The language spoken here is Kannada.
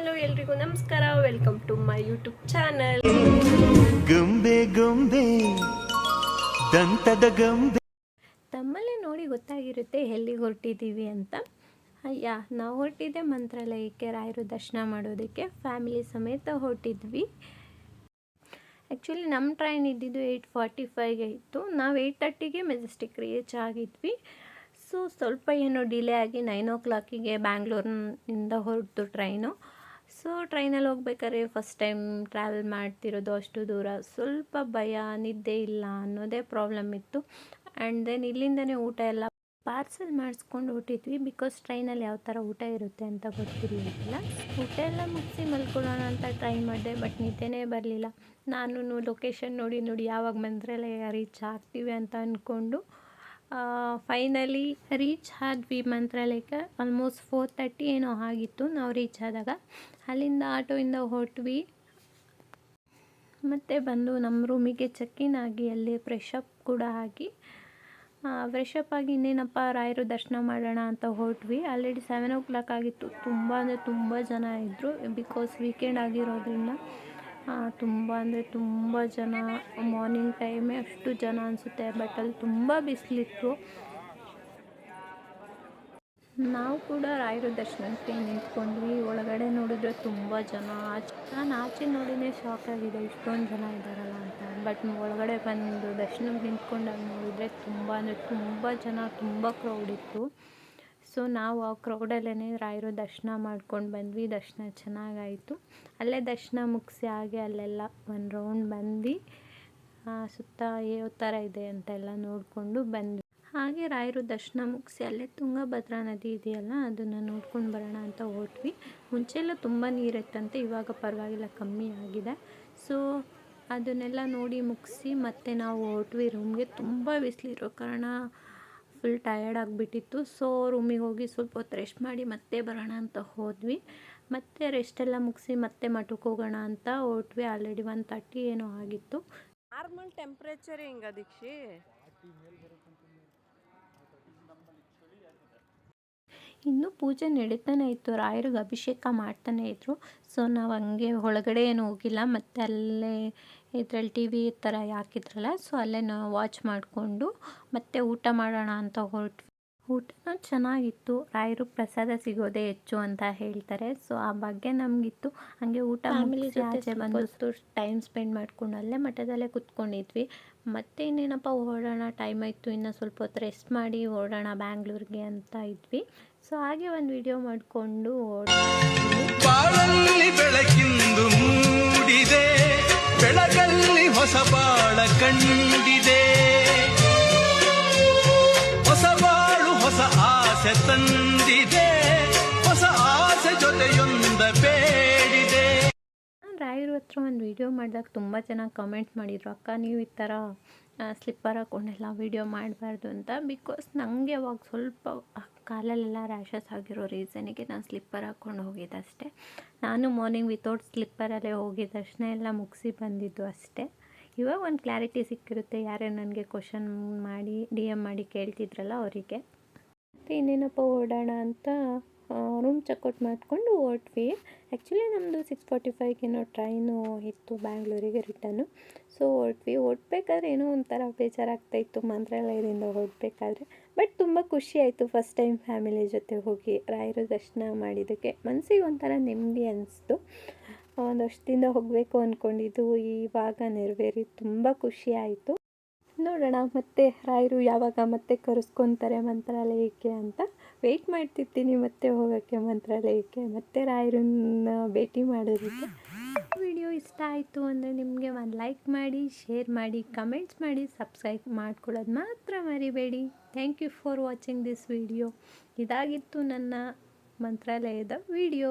ಹಲೋ ಎಲ್ರಿಗೂ ನಮಸ್ಕಾರ welcome to my YouTube channel ಗೊಂಬೆ ಗೊಂಬೆ ದಂತದ ಗೊಂಬೆ. ತಮ್ಮಲ್ಲೇ ನೋಡಿ ಗೊತ್ತಾಗಿರುತ್ತೆ ಎಲ್ಲಿಗೆ ಹೊರಟಿದ್ದೀವಿ ಅಂತ. ಅಯ್ಯ ನಾವು ಹೊರಟಿದ್ದೆ ಮಂತ್ರಾಲಯಕ್ಕೆ ರಾಯರು ದರ್ಶನ ಮಾಡೋದಕ್ಕೆ. ಫ್ಯಾಮಿಲಿ ಸಮೇತ ಹೊರಟಿದ್ವಿ. ಆ್ಯಕ್ಚುಲಿ ನಮ್ಮ ಟ್ರೈನ್ ಇದ್ದಿದ್ದು ಏಯ್ಟ್ ಫಾರ್ಟಿ ಫೈವ್ಗೆ ಇತ್ತು. ನಾವು ಏಯ್ಟ್ ತರ್ಟಿಗೆ ಮೆಜೆಸ್ಟಿಕ್ ರೀಚ್ ಆಗಿದ್ವಿ. ಸೊ ಸ್ವಲ್ಪ ಏನೋ ಡಿಲೇ ಆಗಿ ನೈನ್ ಓ ಕ್ಲಾಕಿಗೆ ಬ್ಯಾಂಗ್ಳೂರಿನಿಂದ ಹೊರಟು ಟ್ರೈನು ಸೊ ಟ್ರೈನಲ್ಲಿ ಹೋಗ್ಬೇಕಾದ್ರೆ ಫಸ್ಟ್ ಟೈಮ್ ಟ್ರಾವೆಲ್ ಮಾಡ್ತಿರೋದು ಅಷ್ಟು ದೂರ. ಸ್ವಲ್ಪ ಭಯ, ನಿದ್ದೆ ಇಲ್ಲ ಅನ್ನೋದೇ ಪ್ರಾಬ್ಲಮ್ ಇತ್ತು. ಆ್ಯಂಡ್ ದೆನ್ ಇಲ್ಲಿಂದನೇ ಊಟ ಎಲ್ಲ ಪಾರ್ಸಲ್ ಮಾಡಿಸ್ಕೊಂಡು ಹೊಟ್ಟಿದ್ವಿ ಬಿಕಾಸ್ ಟ್ರೈನಲ್ಲಿ ಯಾವ ಥರ ಊಟ ಇರುತ್ತೆ ಅಂತ ಗೊತ್ತಿರಲಿಲ್ಲ. ಊಟ ಎಲ್ಲ ಮುಗಿಸಿ ಮಲ್ಕೊಳ್ಳೋಣ ಅಂತ ಟ್ರೈ ಮಾಡಿದೆ ಬಟ್ ನಿದ್ದೆನೇ ಬರಲಿಲ್ಲ. ನಾನು ಲೊಕೇಶನ್ ನೋಡಿ ನೋಡಿ ಯಾವಾಗ ಮಂತ್ರಾಲಯ ರೀಚ್ ಆಗ್ತೀವಿ ಅಂತ ಅಂದ್ಕೊಂಡು ಫೈನಲಿ ರೀಚ್ ಆದ್ವಿ ಮಂತ್ರಾಲಯಕ್ಕೆ ಆಲ್ಮೋಸ್ಟ್ ಫೋರ್ ತರ್ಟಿ ಏನೋ ಆಗಿತ್ತು. ನಾವು ರೀಚ್ ಆದಾಗ ಅಲ್ಲಿಂದ ಆಟೋಯಿಂದ ಹೊರಟ್ವಿ. ಮತ್ತು ಬಂದು ನಮ್ಮ ರೂಮಿಗೆ ಚೆಕ್ಕಿನ್ ಆಗಿ ಅಲ್ಲಿ ಫ್ರೆಶಪ್ ಕೂಡ ಆಗಿ ಫ್ರೆಶಪ್ ಆಗಿ ಇನ್ನೇನಪ್ಪ ರಾಯರು ದರ್ಶನ ಮಾಡೋಣ ಅಂತ ಹೊರಟ್ವಿ. ಆಲ್ರೆಡಿ ಸೆವೆನ್ ಓ ಕ್ಲಾಕ್ ಆಗಿತ್ತು. ತುಂಬ ಅಂದರೆ ತುಂಬ ಜನ ಇದ್ದರು ಬಿಕಾಸ್ ವೀಕೆಂಡ್ ಆಗಿರೋದ್ರಿಂದ ತುಂಬ ಅಂದರೆ ತುಂಬ ಜನ ಮಾರ್ನಿಂಗ್ ಟೈಮೇ ಅಷ್ಟು ಜನ ಅನಿಸುತ್ತೆ ಬಟ್ ಅಲ್ಲಿ ತುಂಬ ಬಿಸಿಲಿತ್ತು. ನಾವು ಕೂಡ ರಾಯರ ದರ್ಶನಕ್ಕೆ ನಿಂತ್ಕೊಂಡ್ವಿ. ಒಳಗಡೆ ನೋಡಿದ್ರೆ ತುಂಬ ಜನ. ಆಚೆ ನಾನು ಆಚೆ ನೋಡಿನೇ ಶಾಕ್ ಆಗಿದೆ, ಇಷ್ಟೊಂದು ಜನ ಇದ್ದಾರಲ್ಲ ಅಂತ. ಬಟ್ ಒಳಗಡೆ ಬಂದು ದರ್ಶನಕ್ಕೆ ನಿಂತ್ಕೊಂಡಾಗ ನೋಡಿದರೆ ತುಂಬ ಅಂದರೆ ತುಂಬ ಜನ, ತುಂಬ ಕ್ರೌಡ್ ಇತ್ತು. ಸೊ ನಾವು ಆ ಕ್ರೌಡಲ್ಲೇ ರಾಯರು ದರ್ಶನ ಮಾಡ್ಕೊಂಡು ಬಂದ್ವಿ, ದರ್ಶನ ಚೆನ್ನಾಗಾಯಿತು. ಅಲ್ಲೇ ದರ್ಶನ ಮುಗಿಸಿ ಹಾಗೆ ಅಲ್ಲೆಲ್ಲ ಒಂದು ರೌಂಡ್ ಬಂದು ಸುತ್ತ ಯಾವ ಥರ ಇದೆ ಅಂತೆಲ್ಲ ನೋಡಿಕೊಂಡು ಬಂದ್ವಿ. ಹಾಗೆ ರಾಯರು ದರ್ಶನ ಮುಗಿಸಿ ಅಲ್ಲೇ ತುಂಗಭದ್ರಾ ನದಿ ಇದೆಯಲ್ಲ, ಅದನ್ನು ನೋಡ್ಕೊಂಡು ಬರೋಣ ಅಂತ ಹೊರಟ್ವಿ ಮುಂಚೆಲ್ಲ ತುಂಬ ನೀರಿತ್ತಂತೆ, ಇವಾಗ ಪರವಾಗಿಲ್ಲ, ಕಮ್ಮಿ ಆಗಿದೆ. ಸೊ, ಅದನ್ನೆಲ್ಲ ನೋಡಿ ಮುಗಿಸಿ ಮತ್ತೆ ನಾವು ಹೊರಟ್ವಿ. ರೂಮ್ಗೆ ತುಂಬ ಬಿಸಿಲಿರೋ ಕಾರಣ ಫುಲ್ ಟಯರ್ಡ್ ಆಗಿಬಿಟ್ಟಿತ್ತು. ಸೊ ರೂಮಿಗೆ ಹೋಗಿ ಸ್ವಲ್ಪ ಹೊತ್ತು ರೆಸ್ಟ್ ಮಾಡಿ ಮತ್ತೆ ಬರೋಣ ಅಂತ ಹೋದ್ವಿ. ಮತ್ತೆ ರೆಸ್ಟ್ ಎಲ್ಲ ಮುಗಿಸಿ ಮತ್ತೆ ಮಠಕ್ಕೆ ಹೋಗೋಣ ಅಂತ ಹೊರಟ್ವಿ. ಆಲ್ರೆಡಿ ಒನ್ ತರ್ಟಿ ಏನೋ ಆಗಿತ್ತು. ನಾರ್ಮಲ್ ಟೆಂಪ್ರೇಚರ್ ಹೆಂಗ ದೀಕ್ಷಿ? ಇನ್ನು ಪೂಜೆ ನಡೀತಾನೆ ಇತ್ತು. ರಾಯರಿಗೆ ಅಭಿಷೇಕ ಮಾಡ್ತಾನೆ ಇದ್ರು. ಸೊ ನಾವು ಹಂಗೆ ಒಳಗಡೆ ಏನು ಹೋಗಿಲ್ಲ. ಮತ್ತೆ ಅಲ್ಲೇ ಇದರಲ್ಲಿ ಟಿ ವಿ ಥರ ಹಾಕಿದ್ರಲ್ಲ ಸೊ ಅಲ್ಲೇ ನಾವು ವಾಚ್ ಮಾಡಿಕೊಂಡು ಮತ್ತೆ ಊಟ ಮಾಡೋಣ ಅಂತ ಹೊರಟ್ವಿ. ಊಟನೂ ಚೆನ್ನಾಗಿತ್ತು. ರಾಯರು ಪ್ರಸಾದ ಸಿಗೋದೇ ಹೆಚ್ಚು ಅಂತ ಹೇಳ್ತಾರೆ. ಸೊ ಆ ಬಗ್ಗೆ ನಮಗಿತ್ತು. ಹಾಗೆ ಊಟ ಆಚೆ ಜೊತೆ ಬಂದು ಟೈಮ್ ಸ್ಪೆಂಡ್ ಮಾಡ್ಕೊಂಡು ಅಲ್ಲೇ ಮಠದಲ್ಲೇ ಕುತ್ಕೊಂಡಿದ್ವಿ. ಮತ್ತೆ ಇನ್ನೇನಪ್ಪ ಓಡೋಣ ಟೈಮ್ ಆಯಿತು. ಇನ್ನು ಸ್ವಲ್ಪ ಹೊತ್ತು ರೆಸ್ಟ್ ಮಾಡಿ ಓಡೋಣ ಬ್ಯಾಂಗ್ಳೂರಿಗೆ ಅಂತ ಇದ್ವಿ. ಸೊ ಹಾಗೆ ಒಂದು ವಿಡಿಯೋ ಮಾಡಿಕೊಂಡು ಓಡೋಣ ಹೊಸ ಹತ್ರ ಒಂದು ವಿಡಿಯೋ ಮಾಡಿದಾಗ ತುಂಬ ಚೆನ್ನಾಗಿ ಕಮೆಂಟ್ ಮಾಡಿದರು, ಅಕ್ಕ, ನೀವು ಈ ಥರ ಸ್ಲಿಪ್ಪರ್ ಹಾಕ್ಕೊಂಡೆಲ್ಲ ವಿಡಿಯೋ ಮಾಡಬಾರ್ದು ಅಂತ. ಬಿಕಾಸ್ ನನಗೆ ಅವಾಗ ಸ್ವಲ್ಪ ಕಾಲಲ್ಲೆಲ್ಲ ರ್ಯಾಷಸ್ ಆಗಿರೋ ರೀಸನಿಗೆ ನಾನು ಸ್ಲಿಪ್ಪರ್ ಹಾಕ್ಕೊಂಡು ಹೋಗಿದ್ದೆ ಅಷ್ಟೇ ನಾನು ಮಾರ್ನಿಂಗ್ ವಿತೌಟ್ ಸ್ಲಿಪ್ಪರಲ್ಲೇ ಹೋಗಿದ್ದ ತಕ್ಷಣ ಎಲ್ಲ ಮುಗಿಸಿ ಬಂದಿದ್ದು ಅಷ್ಟೇ. ಇವಾಗ ಒಂದು ಕ್ಲಾರಿಟಿ ಸಿಕ್ಕಿರುತ್ತೆ, ಯಾರೇ ನನಗೆ ಕ್ವಶನ್ ಮಾಡಿ ಡಿ ಮಾಡಿ ಕೇಳ್ತಿದ್ರಲ್ಲ ಅವರಿಗೆ. ಮತ್ತು ಇನ್ನೇನಪ್ಪ ಓಡೋಣ ಅಂತ ರೂಮ್ ಚೆಕ್ಔಟ್ ಮಾಡಿಕೊಂಡು ಹೊರಟ್ವಿ. ಆ್ಯಕ್ಚುಲಿ ನಮ್ಮದು ಸಿಕ್ಸ್ ಫಾರ್ಟಿ ಫೈವ್ಗೇನೋ ಟ್ರೈನು ಇತ್ತು ಬ್ಯಾಂಗ್ಳೂರಿಗೆ ರಿಟರ್ನು ಸೊ ಹೊರಟ್ವಿ. ಹೊರಡ್ಬೇಕಾದ್ರೆ ಏನೋ ಒಂಥರ ಬೇಜಾರಾಗ್ತಾಯಿತ್ತು ಮಂತ್ರಾಲಯದಿಂದ ಹೊರಡ್ಬೇಕಾದ್ರೆ ಬಟ್ ತುಂಬ ಖುಷಿ ಆಯಿತು ಫಸ್ಟ್ ಟೈಮ್ ಫ್ಯಾಮಿಲಿ ಜೊತೆ ಹೋಗಿ ರಾಯರ ದರ್ಶನ ಮಾಡಿದ್ದಕ್ಕೆ. ಮನಸ್ಸಿಗೆ ಒಂಥರ ನೆಮ್ಮದಿ ಅನಿಸ್ತು. ಒಂದು ವರ್ಷದಿಂದ ಹೋಗಬೇಕು ಅಂದ್ಕೊಂಡಿದ್ದು ಇವಾಗ ನೆರವೇರಿ ತುಂಬ ಖುಷಿ ಆಯಿತು. ನೋಡೋಣ. ಮತ್ತೆ ರಾಯರು ಯಾವಾಗ ಮತ್ತೆ ಕರೆಸ್ಕೊತಾರೆ ಮಂತ್ರಾಲಯಕ್ಕೆ ಅಂತ ವೆಯ್ಟ್ ಮಾಡ್ತಿರ್ತೀನಿ ಮತ್ತೆ ಹೋಗೋಕ್ಕೆ ಮಂತ್ರಾಲಯಕ್ಕೆ. ಮತ್ತೆ ರಾಯರನ್ನ ಭೇಟಿ ಮಾಡೋದಕ್ಕೆ. ವಿಡಿಯೋ ಇಷ್ಟ ಆಯಿತು ಅಂದರೆ ನಿಮಗೆ ಒಂದು ಲೈಕ್ ಮಾಡಿ ಶೇರ್ ಮಾಡಿ ಕಮೆಂಟ್ಸ್ ಮಾಡಿ ಸಬ್ಸ್ಕ್ರೈಬ್ ಮಾಡ್ಕೊಳ್ಳೋದು ಮಾತ್ರ ಮರಿಬೇಡಿ. Thank you for watching this video ಇದಾಗಿತ್ತು ನನ್ನ ಮಂತ್ರಾಲಯದ ವಿಡಿಯೋ